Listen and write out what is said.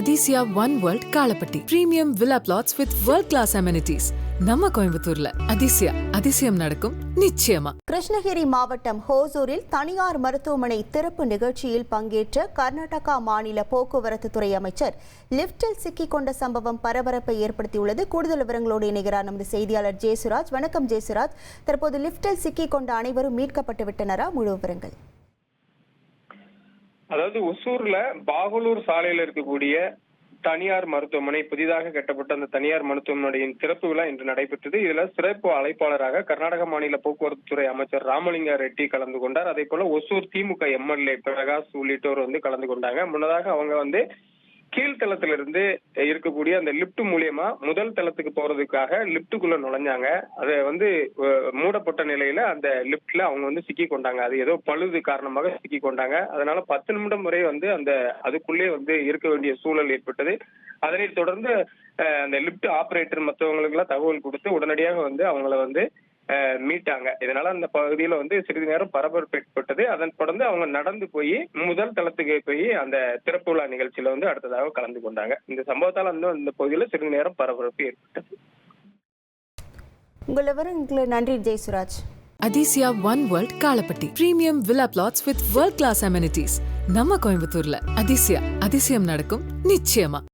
Athisaya one world Kalapatti premium villa plots with world class amenities நம்ம கோயம்புத்தூர்ல. அதிசயா அதிசயம் நடக்கும் நிச்சயமா. கிருஷ்ணகிரி மாவட்டம் ஹோசூரில் தனியார் மருத்துவமனை திறப்பு நிகழ்ச்சியில் பங்கேற்ற கர்நாடகா மாநில போக்குவரத்து துறை அமைச்சர் லிப்டில் சிக்கிக் கொண்ட சம்பவம் பரபரப்பை ஏற்படுத்தியுள்ளது. கூடுதல் விவரங்களோடு இணைகிறார் நமது செய்தியாளர் ஜெயசுராஜ். வணக்கம் ஜெயசுராஜ். தற்போது லிப்டில் சிக்கிக் கொண்ட அனைவரும் மீட்கப்பட்டு விட்டனரா? முழு விவரங்கள். அதாவது ஒசூர்ல பாகலூர் சாலையில இருக்கக்கூடிய தனியார் மருத்துவமனை புதிதாக கட்டப்பட்ட அந்த தனியார் மருத்துவமனையின் திறப்பு விழா இன்று நடைபெற்றது. இதுல சிறப்பு அழைப்பாளராக கர்நாடக மாநில போக்குவரத்து துறை அமைச்சர் ராமலிங்கா ரெட்டி கலந்து கொண்டார். அதே போல ஒசூர் திமுக எம்எல்ஏ பிரகாஷ் உள்ளிட்டோர் வந்து கலந்து கொண்டாங்க. முன்னதாக அவங்க வந்து கீழ்த்தளத்திலிருந்து இருக்கக்கூடிய அந்த லிப்ட் மூலியமா முதல் தளத்துக்கு போறதுக்காக லிப்டுக்குள்ள நுழைஞ்சாங்க. அதை வந்து மூடப்பட்ட நிலையில அந்த லிப்ட்ல அவங்க வந்து சிக்கி கொண்டாங்க. அது ஏதோ பழுது காரணமாக சிக்கி கொண்டாங்க. அதனால பத்து நிமிடம் வரை வந்து அந்த அதுக்குள்ளே வந்து இருக்க வேண்டிய சூழல் ஏற்பட்டது. அதனை தொடர்ந்து அந்த லிப்ட் ஆபரேட்டர் மற்றவங்களுக்கு எல்லாம் தகவல் கொடுத்து உடனடியாக வந்து அவங்கள வந்து மீட்டாங்க. இதனால அந்த பகுதியில வந்து சிறிது நேரம் பரபரப்பு ஏற்பட்டது அதன் தொடர்ந்து அவங்க நடந்து போய் முதல் தளத்துக்கு போய் அந்த திறப்பு விழா நிகழ்ச்சியில வந்து அடுத்ததாக கலந்து கொண்டாங்க. இந்த சம்பவத்தால் வந்து இந்த பகுதியில சிறிது நேரம் பரபரப்பு ஏற்பட்டது. உங்கள் விவரங்களுக்கு நன்றி Jayasuraj Athisaya one world Kalapatti. Premium villa plots with world class amenities நம்ம கோயம்புத்தூர்ல. அதிசயா அதிசயம் நடக்கும் நிச்சயமா.